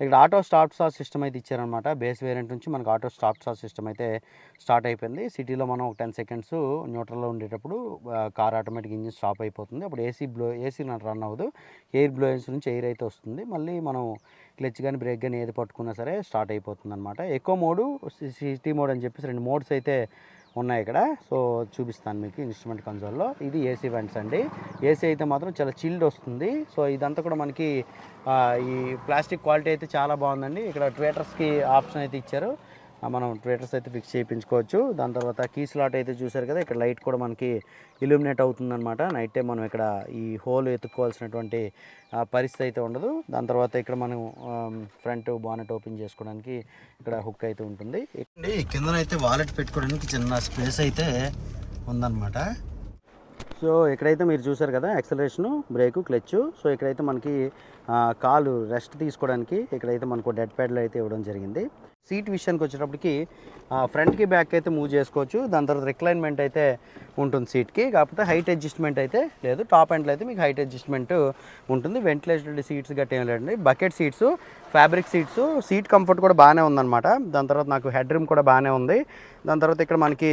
ఇక్కడ ఆటో స్టాప్ స్టార్ట్ సిస్టమ్ అయితే ఇచ్చారనమాట బేస్ వేరియంట్ నుంచి మనకు ఆటో స్టాప్ స్టార్ట్ సిస్టమ్ అయితే స్టార్ట్ అయిపోయింది. సిటీలో మనం ఒక టెన్ సెకండ్స్ న్యూట్రల్లో ఉండేటప్పుడు కార్ ఆటోమేటిక్ ఇంజిన్ స్టాప్ అయిపోతుంది. అప్పుడు ఏసీ బ్లో ఏసీ రన్ అవ్వదు. ఎయిర్ బ్లోయన్స్ నుంచి ఎయిర్ అయితే వస్తుంది. మళ్ళీ మనం క్లచ్ కానీ బ్రేక్ కానీ ఏది పట్టుకున్నా సరే స్టార్ట్ అయిపోతుంది అనమాట ఎక్కువ మోడు సిటీ మోడ్ అని చెప్పేసి రెండు మోడ్స్ అయితే ఉన్నాయి ఇక్కడ. సో చూపిస్తాను మీకు ఇన్స్ట్రుమెంట్ కన్సోల్లో ఇది ఏసీ వెంట్స్ అండి. ఏసీ అయితే మాత్రం చాలా చిల్డ్ వస్తుంది. సో ఇదంతా కూడా మనకి ఈ ప్లాస్టిక్ క్వాలిటీ అయితే చాలా బాగుందండి. ఇక్కడ ట్వేటర్స్కి ఆప్షన్ అయితే ఇచ్చారు. మనం ట్వేటర్స్ అయితే ఫిక్స్ చేయించుకోవచ్చు. దాని తర్వాత కీ స్లాట్ అయితే చూసారు కదా ఇక్కడ లైట్ కూడా మనకి ఇల్యూమినేట్ అవుతుందన్నమాట. నైట్ టైం మనం ఇక్కడ ఈ హోల్ ఎత్తుక్కోవాల్సినటువంటి పరిస్థితి అయితే ఉండదు. దాని తర్వాత ఇక్కడ మనం ఫ్రంట్ బానెట్ ఓపెన్ చేసుకోవడానికి ఇక్కడ హుక్ అయితే ఉంటుంది. కిందనైతే వాలెట్ పెట్టుకోవడానికి చిన్న స్పేస్ అయితే ఉందన్నమాట. సో ఇక్కడైతే మీరు చూసారు కదా యాక్సలరేషను బ్రేకు క్లచ్ సో ఇక్కడైతే మనకి కాలు రెస్ట్ తీసుకోవడానికి ఇక్కడైతే మనకు డెడ్ ప్యాడ్లు అయితే ఇవ్వడం జరిగింది. సీట్ విషయానికి వచ్చేటప్పటికి ఫ్రంట్కి బ్యాక్ అయితే మూవ్ చేసుకోవచ్చు. దాని తర్వాత రిక్లైన్మెంట్ అయితే ఉంటుంది సీట్కి. కాకపోతే హైట్ అడ్జస్ట్మెంట్ అయితే లేదు. టాప్ ఎండ్లో అయితే మీకు హైట్ అడ్జస్ట్మెంట్ ఉంటుంది. వెంటిలేటెడ్ సీట్స్ గట్టి ఏం లేదండి. Bucket seats fabric seats seat comfort కూడా బాగానే ఉందన్నమాట. దాని తర్వాత నాకు హెడ్ రూమ్ కూడా బాగానే ఉంది. దాని తర్వాత ఇక్కడ మనకి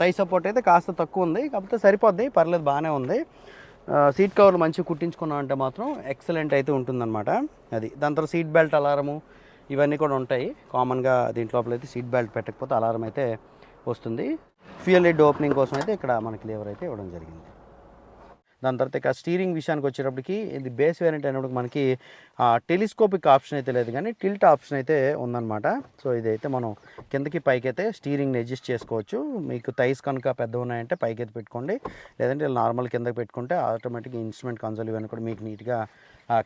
టై సపోర్ట్ అయితే కాస్త తక్కువ ఉంది. కాకపోతే సరిపోద్ది. పర్లేదు బాగానే ఉంది. సీట్ కవర్లు మంచిగా కుట్టించుకున్నామంటే మాత్రం ఎక్సలెంట్ అయితే ఉంటుందన్నమాట. అది. దాని తర్వాత సీట్ బెల్ట్ అలారము ఇవన్నీ కూడా ఉంటాయి. కామన్గా దీంట్లో అయితే సీట్ బెల్ట్ పెట్టకపోతే అలారం అయితే వస్తుంది. ఫ్యూయల్ లెడ్ ఓపెనింగ్ కోసం అయితే ఇక్కడ మనకి లేవర్ అయితే ఇవ్వడం జరిగింది. దాని తర్వాత ఇక స్టీరింగ్ విషయానికి వచ్చేటప్పటికి ఇది బేస్ వేరియంట్ అయినప్పుడు మనకి టెలిస్కోపిక్ ఆప్షన్ అయితే లేదు కానీ టిల్ట్ ఆప్షన్ అయితే ఉందన్నమాట. సో ఇదైతే మనం కిందకి పైకి అయితే స్టీరింగ్ని అడ్జస్ట్ చేసుకోవచ్చు. మీకు థైస్ కనుక పెద్ద ఉన్నాయంటే పైకి అయితే పెట్టుకోండి. లేదంటే నార్మల్ కిందకి పెట్టుకుంటే ఆటోమేటిక్గా ఇన్స్ట్రుమెంట్ కన్సోల్ ఇవన్నీ కూడా మీకు నీట్గా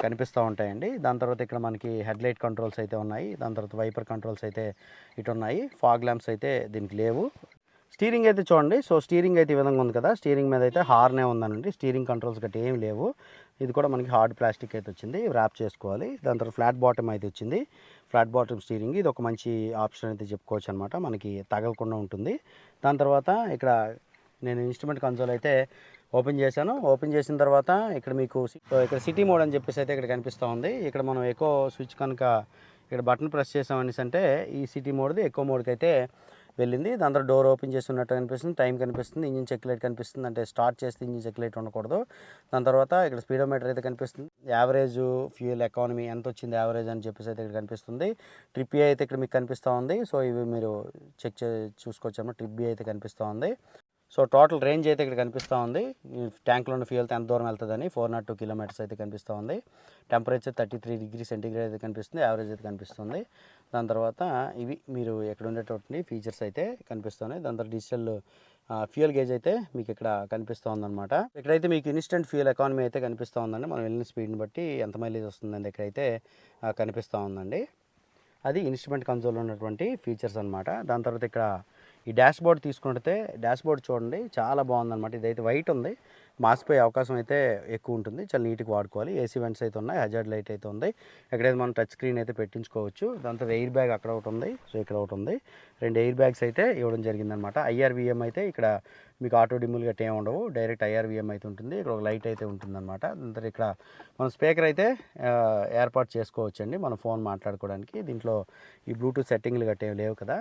కనిపిస్తూ ఉంటాయండి. దాని తర్వాత ఇక్కడ మనకి హెడ్లైట్ కంట్రోల్స్ అయితే ఉన్నాయి. దాని తర్వాత వైపర్ కంట్రోల్స్ అయితే ఇటు ఉన్నాయి ఫాగ్ ల్యాంప్స్ అయితే దీనికి లేవు. స్టీరింగ్ అయితే చూడండి. సో స్టీరింగ్ అయితే ఈ విధంగా ఉంది కదా. స్టీరింగ్ మీద అయితే హార్నే ఉందనండి. స్టీరింగ్ కంట్రోల్స్ గట్టి ఏమి లేవు. ఇది కూడా మనకి హార్డ్ ప్లాస్టిక్ అయితే వచ్చింది. ర్యాప్ చేసుకోవాలి. దాని తర్వాత ఫ్లాట్ బాటమ్ అయితే వచ్చింది. Flat bottom steering. ఇది ఒక మంచి ఆప్షన్ అయితే చెప్పుకోవచ్చు అనమాట మనకి తగలకుండా ఉంటుంది. దాని తర్వాత ఇక్కడ నేను ఇన్స్ట్రుమెంట్ కన్సోల్ అయితే ఓపెన్ చేశాను. ఓపెన్ చేసిన తర్వాత ఇక్కడ మీకు ఇక్కడ సిటీ మోడ్ అని చెప్పేసి అయితే ఇక్కడ కనిపిస్తూ ఉంది. ఇక్కడ మనం ఎక్కువ స్విచ్ కనుక ఇక్కడ బటన్ ప్రెస్ చేసామనేసి అంటే ఈ సిటీ మోడ్ది ఎక్కువ మోడ్కి అయితే వెళ్ళింది. దాని తర్వాత డోర్ ఓపెన్ చేసి ఉన్నట్టు కనిపిస్తుంది. టైం కనిపిస్తుంది. ఇంజిన్ చెక్ లైట్ కనిపిస్తుంది. అంటే స్టార్ట్ చేస్తే ఇంజిన్ చెక్ లైట్ ఉండకూడదు. దాని తర్వాత ఇక్కడ స్పీడోమీటర్ అయితే కనిపిస్తుంది. యావరేజ్ ఫ్యూయల్ ఎకానమీ ఎంత వచ్చింది యావరేజ్ అని చెప్పేసి అయితే ఇక్కడ కనిపిస్తుంది. ట్రిప్ అయితే ఇక్కడ మీకు కనిపిస్తూ ఉంది. సో ఇవి మీరు చెక్ చే చూసుకోవచ్చాము ట్రిప్ బి అయితే కనిపిస్తూ ఉంది. సో టోటల్ రేంజ్ అయితే ఇక్కడ కనిపిస్తూ ఉంది. ట్యాంక్లో ఉన్న ఫ్యూయల్తో ఎంత దూరం వెళ్తుందని ఫోర్ నాట్ టూ కిలోమీటర్స్ అయితే కనిపిస్తూ ఉంది. Temperature thirty three degree centigrade అయితే కనిపిస్తుంది. యావరేజ్ అయితే కనిపిస్తుంది. దాని తర్వాత ఇవి మీరు ఎక్కడ ఉండేటువంటి ఫీచర్స్ అయితే కనిపిస్తున్నాయి. దాని తర్వాత డిజిటల్ ఫ్యూయల్ గేజ్ అయితే మీకు ఇక్కడ కనిపిస్తూ ఉందన్నమాట. ఇక్కడైతే మీకు ఇన్స్టెంట్ ఫ్యూయల్ ఎకానమీ అయితే కనిపిస్తూ ఉందండి. మనం వెళ్ళిన స్పీడ్ని బట్టి ఎంత మైలేజ్ వస్తుందండి ఇక్కడైతే కనిపిస్తూ ఉందండి. అది ఇన్స్ట్రుమెంట్ కన్సోల్ ఉన్నటువంటి ఫీచర్స్ అనమాట దాని తర్వాత ఇక్కడ ఈ డాష్ బోర్డ్ తీసుకుంటే డాష్ బోర్డ్ చూడండి చాలా బాగుందన్నమాట. ఇదైతే వైట్ ఉంది. మాసిపోయే అవకాశం అయితే ఎక్కువ ఉంటుంది. చాలా నీట్గా వాడుకోవాలి. ఏసీ వెంట్స్ అయితే ఉన్నాయి హజార్డ్ లైట్ అయితే ఉంది. ఎక్కడైతే మనం టచ్ స్క్రీన్ అయితే పెట్టించుకోవచ్చు. దాంతో ఎయిర్ బ్యాగ్ అక్కడ ఒకటి ఉంది. సో ఇక్కడ ఒకటి ఉంది. రెండు ఎయిర్ బ్యాగ్స్ అయితే ఇవ్వడం జరిగిందనమాట ఐఆర్విఎం అయితే ఇక్కడ మీకు ఆటో డిమ్ములు గట్ట ఏమి ఉండవు. డైరెక్ట్ ఐఆర్విఎం అయితే ఉంటుంది. ఇక్కడ ఒక లైట్ అయితే ఉంటుందన్నమాట. దాని ఇక్కడ మనం స్పీకర్ అయితే ఏర్పాటు చేసుకోవచ్చండి. మన ఫోన్ మాట్లాడుకోవడానికి. దీంట్లో ఈ బ్లూటూత్ సెట్టింగ్లు గట్ట లేవు కదా.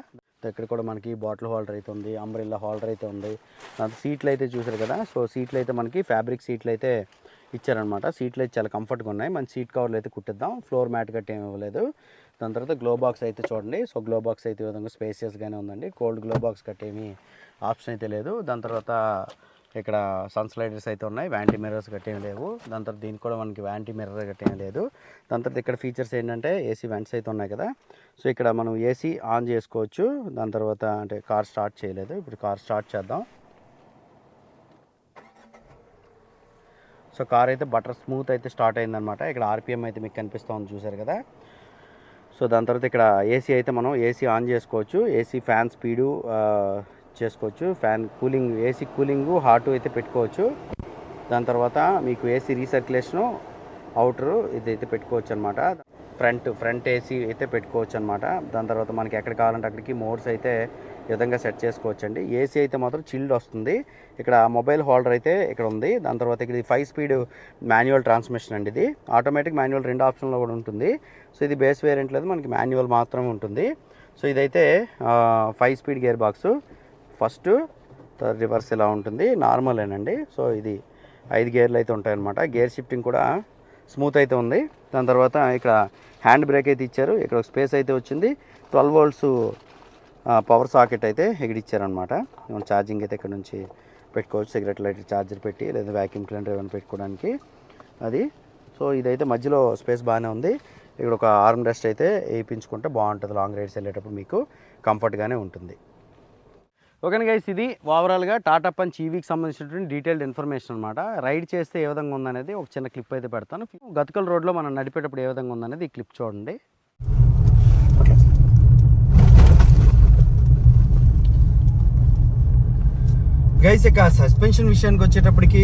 ఇక్కడ కూడా మనకి బాటిల్ హోల్డర్ అయితే ఉంది అంబ్రిల్లా హోల్డర్ అయితే ఉంది. దాంతో సీట్లు అయితే చూసారు కదా సో సీట్లు అయితే మనకి ఫ్యాబ్రిక్ సీట్లు అయితే ఇచ్చారనమాట సీట్లు అయితే చాలా కంఫర్ట్గా ఉన్నాయి. మన సీట్ కవర్లు అయితే కుట్టిద్దాం. ఫ్లోర్ మ్యాట్ గట్టి ఏమి ఇవ్వలేదు. దాని తర్వాత గ్లో బాక్స్ అయితే చూడండి. సో గ్లో బాక్స్ అయితే ఈ విధంగా స్పేసియస్గానే ఉందండి. కోల్డ్ గ్లో బాక్స్ గట్టి ఏమి ఆప్షన్ అయితే లేదు. దాని తర్వాత ఇక్కడ సన్ స్లైడర్స్ అయితే ఉన్నాయి. వ్యాంటీ మిర్రర్స్ కట్టేం లేవు. దాని తర్వాత దీనికి కూడా మనకి వ్యాంటీ మిర్రర్ కట్టేం లేదు. దాని తర్వాత ఇక్కడ ఫీచర్స్ ఏంటంటే ఏసీ వెంట్స్ అయితే ఉన్నాయి కదా. సో ఇక్కడ మనం ఏసీ ఆన్ చేసుకోవచ్చు. దాని తర్వాత అంటే కార్ స్టార్ట్ చేయలేదు. ఇప్పుడు కార్ స్టార్ట్ చేద్దాం. సో కార్ అయితే బటర్ స్మూత్ అయితే స్టార్ట్ అయిందనమాట ఇక్కడ ఆర్పిఎం అయితే మీకు కనిపిస్తుంది చూసారు కదా. సో దాని తర్వాత ఇక్కడ ఏసీ అయితే మనం ఏసీ ఆన్ చేసుకోవచ్చు. ఏసీ ఫ్యాన్ స్పీడు చేసుకోవచ్చు. Fan cooling AC cooling hot అయితే పెట్టుకోవచ్చు. దాని తర్వాత మీకు ఏసీ రీసర్క్యులేషను అవుటరు ఇదైతే పెట్టుకోవచ్చు అనమాట ఫ్రంట్ ఫ్రంట్ ఏసీ అయితే పెట్టుకోవచ్చు అనమాట దాని తర్వాత మనకి ఎక్కడ కావాలంటే అక్కడికి మోడ్స్ అయితే విధంగా సెట్ చేసుకోవచ్చు అండి ఏసీ అయితే మాత్రం చిల్డ్ వస్తుంది. ఇక్కడ మొబైల్ హోల్డర్ అయితే ఇక్కడ ఉంది. దాని తర్వాత ఇక్కడ ఫైవ్ స్పీడ్ మాన్యువల్ ట్రాన్స్మిషన్ అండి ఇది. ఆటోమేటిక్ మాన్యువల్ రెండు ఆప్షన్లో కూడా ఉంటుంది. సో ఇది బేస్ వేరియంట్ లేదు. మనకి మాన్యువల్ మాత్రమే ఉంటుంది. సో ఇదైతే five speed gearbox. First reverse ఇలా ఉంటుంది. నార్మలేనండి. సో ఇది ఐదు గేర్లు అయితే ఉంటాయన్నమాట. గేర్ షిఫ్టింగ్ కూడా స్మూత్ అయితే ఉంది. దాని తర్వాత ఇక్కడ హ్యాండ్ బ్రేక్ అయితే ఇచ్చారు. ఇక్కడ ఒక స్పేస్ అయితే వచ్చింది. ట్వెల్వ్ వోల్ట్స్ పవర్ సాకెట్ అయితే ఇక్కడ ఇచ్చారనమాట మనం ఛార్జింగ్ అయితే ఇక్కడ నుంచి పెట్టుకోవచ్చు. సిగరెట్ లైట్ ఛార్జర్ పెట్టి లేదా వ్యాక్యూమ్ క్లీనర్ ఏమైనా పెట్టుకోవడానికి. అది. సో ఇదైతే మధ్యలో స్పేస్ బాగానే ఉంది. ఇక్కడ ఒక ఆర్మ్ రెస్ట్ అయితే వేయించుకుంటే బాగుంటుంది. లాంగ్ రైడ్స్ వెళ్ళేటప్పుడు మీకు కంఫర్ట్గానే ఉంటుంది. ఓకే గైస్ ఇది ఓవరాల్గా టాటా పంచ్ ఈవీకి సంబంధించినటువంటి డీటెయిల్డ్ ఇన్ఫర్మేషన్ అనమాట రైడ్ చేస్తే ఏ విధంగా ఉందనేది ఒక చిన్న క్లిప్ అయితే పెడతాను. గతుకల్ రోడ్లో మనం నడిపేటప్పుడు ఏ విధంగా ఉందనేది ఈ క్లిప్ చూడండి. గైస్ ఇక సస్పెన్షన్ విషయానికి వచ్చేటప్పటికి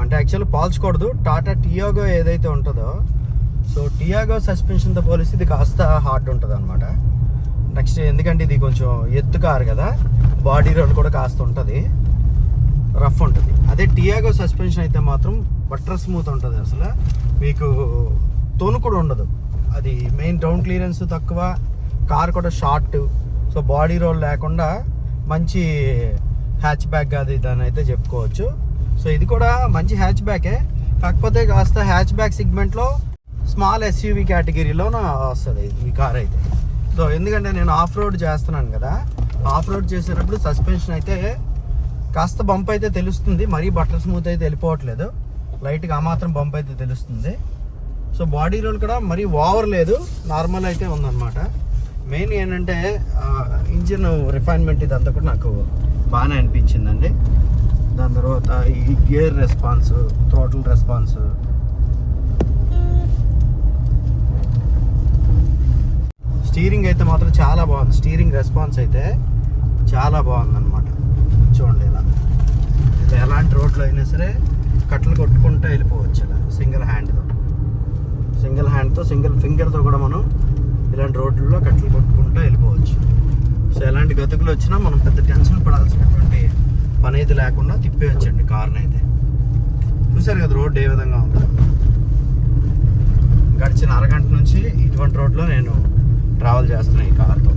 అంటే యాక్చువల్ పాల్చకూడదు. టాటా టియాగో ఏదైతే ఉంటుందో సో టియాగో సస్పెన్షన్తో పోలిస్తే ఇది కాస్త హార్డ్ ఉంటుంది అనమాట నెక్స్ట్ ఎందుకంటే ఇది కొంచెం ఎత్తు కారు కదా బాడీ రోడ్ కూడా కాస్త ఉంటుంది. రఫ్ ఉంటుంది. అదే టియాగో సస్పెన్షన్ అయితే మాత్రం బట్టర్ స్మూత్ ఉంటుంది అసలు. మీకు తోను కూడా ఉండదు. అది మెయిన్ డౌన్ క్లియరెన్స్ తక్కువ కార్ కూడా షార్ట్ సో బాడీ రోల్ లేకుండా మంచి హ్యాచ్ బ్యాక్ అది దాని అయితే చెప్పుకోవచ్చు. సో ఇది కూడా మంచి హ్యాచ్ బ్యాకే కాకపోతే కాస్త హ్యాచ్ బ్యాక్ సిగ్మెంట్లో స్మాల్ ఎస్యూవి కేటగిరీలో వస్తుంది ఈ కార్ అయితే. సో ఎందుకంటే నేను ఆఫ్ రోడ్ చేస్తున్నాను కదా ఆఫ్ రోడ్ చేసేటప్పుడు సస్పెన్షన్ అయితే కాస్త బంప్ అయితే తెలుస్తుంది మరీ బట్టర్ స్మూత్ అయితే వెళ్ళిపోవట్లేదు. లైట్గా ఆ మాత్రం బంప్ అయితే తెలుస్తుంది. సో బాడీ రోల్ కూడా మరీ ఓవర్ లేదు నార్మల్ అయితే ఉందన్నమాట. మెయిన్ ఏంటంటే ఇంజిన్ రిఫైన్మెంట్ ఇదంతా కూడా నాకు బాగానే అనిపించిందండి. దాని తర్వాత ఈ gear response throttle response steering అయితే మాత్రం చాలా బాగుంది. స్టీరింగ్ రెస్పాన్స్ అయితే చాలా బాగుందన్నమాట. చూడండి ఇలా. ఇలా ఎలాంటి రోడ్లో అయినా సరే కట్టలు కొట్టుకుంటూ వెళ్ళిపోవచ్చు ఇలా సింగిల్ హ్యాండ్తో. సింగిల్ హ్యాండ్తో సింగిల్ ఫింగర్తో కూడా మనం ఇలాంటి రోడ్లలో కట్టలు కొట్టుకుంటూ వెళ్ళిపోవచ్చు. సో ఎలాంటి గతుకులు వచ్చినా మనం పెద్ద టెన్షన్ పడాల్సినటువంటి పని అయితే లేకుండా తిప్పేయచ్చండి కార్ని అయితే చూసారు కదా రోడ్ ఏ విధంగా ఉందో. గడిచిన అరగంట నుంచి ఇటువంటి రోడ్లో నేను ట్రావెల్ చేస్తున్నాయి ఈ కార్తో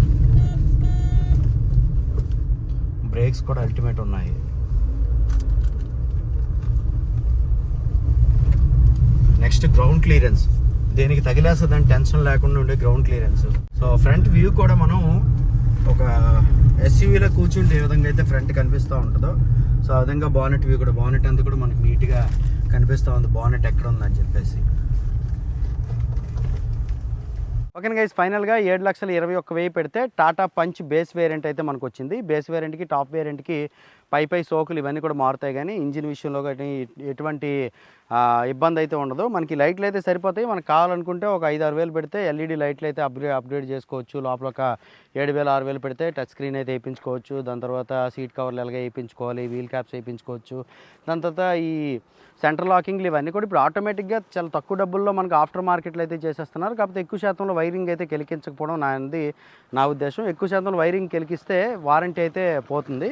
బ్రేక్స్ కూడా అల్టిమేట్ ఉన్నాయి. నెక్స్ట్ గ్రౌండ్ క్లియరెన్స్ దేనికి తగిలేస్తుందని టెన్షన్ లేకుండా ఉండే ground clearance so front view కూడా మనం ఒక ఎస్యూవీలో కూర్చుంటే ఏ విధంగా అయితే ఫ్రంట్ కనిపిస్తూ ఉంటుందో సో ఆ విధంగా బానెట్ వ్యూ కూడా బానెట్ అంతా కూడా మనకి నీట్గా కనిపిస్తూ ఉంది. బానెట్ ఎక్కడ ఉందని చెప్పేసి. ఓకే గైస్ ఫైనల్గా ఏడు లక్షల ఇరవై ఒక్క వెయ్యి పెడితే టాటా పంచ్ బేస్ వేరియంట్ అయితే మనకు వచ్చింది బేస్ వేరియంట్కి టాప్ వేరియంట్కి పై పై సోకులు ఇవన్నీ కూడా మారుతాయి కానీ ఇంజిన్ విషయంలో కానీ ఎటువంటి ఇబ్బంది అయితే ఉండదు. మనకి లైట్లు అయితే సరిపోతాయి. మనకు కావాలనుకుంటే ఒక ఐదు ఆరు వేలు పెడితే ఎల్ఈడి లైట్లు అయితే అప్గ్రేడ్ అప్గ్రేడ్ చేసుకోవచ్చు. లోపల ఒక ఏడు వేలు ఆరు వేలు పెడితే టచ్ స్క్రీన్ అయితే వేయించుకోవచ్చు. దాని తర్వాత సీట్ కవర్లు ఎలాగ వేయించుకోవాలి వీల్ క్యాప్స్ వేయించుకోవచ్చు. దాని తర్వాత ఈ సెంట్రల్ లాకింగ్లు ఇవన్నీ కూడా ఇప్పుడు ఆటోమేటిక్గా చాలా తక్కువ డబ్బుల్లో మనకు ఆఫ్టర్ మార్కెట్లో అయితే చేసేస్తున్నారు. కాకపోతే ఎక్కువ శాతంలో వైరింగ్ అయితే కెలికించకపోవడం నాది నా ఉద్దేశం. ఎక్కువ శాతంలో వైరింగ్ కెలికిస్తే వారంటీ అయితే పోతుంది.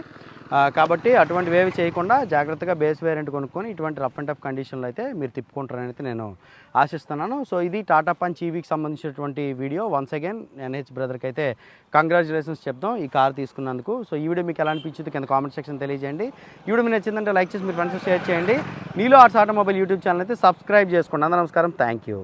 కాబట్టి కాబట్టి అటువంటివేవి చేయకుండా జాగ్రత్తగా బేస్ వేరియంట్ కొనుక్కొని ఇటువంటి రఫ్ అండ్ టఫ్ కండిషన్లో అయితే మీరు తిప్పుకుంటారని అయితే నేను ఆశిస్తున్నాను. సో ఇది టాటా పంచ్ ఈవీకి సంబంధించినటువంటి వీడియో. వన్స్ అగైన్ ఎన్హెచ్ బ్రదర్కి అయితే కంగ్రాచులేషన్స్ చెప్దాం ఈ కార్ తీసుకున్నందుకు. సో ఈ వీడియో మీకు ఎలా అనిపించింది కింద కామెంట్ సెక్షన్ తెలియజేయండి. ఈ వీడియో మీకు నచ్చిందంటే లైక్ చేసి మీ ఫ్రెండ్స్ షేర్ చేయండి. నీలో ఆర్ట్స్ ఆటోమొబైల్ యూట్యూబ్ ఛానల్ అయితే సబ్స్క్రైబ్ చేసుకోండి. అందరూ నమస్కారం. Thank you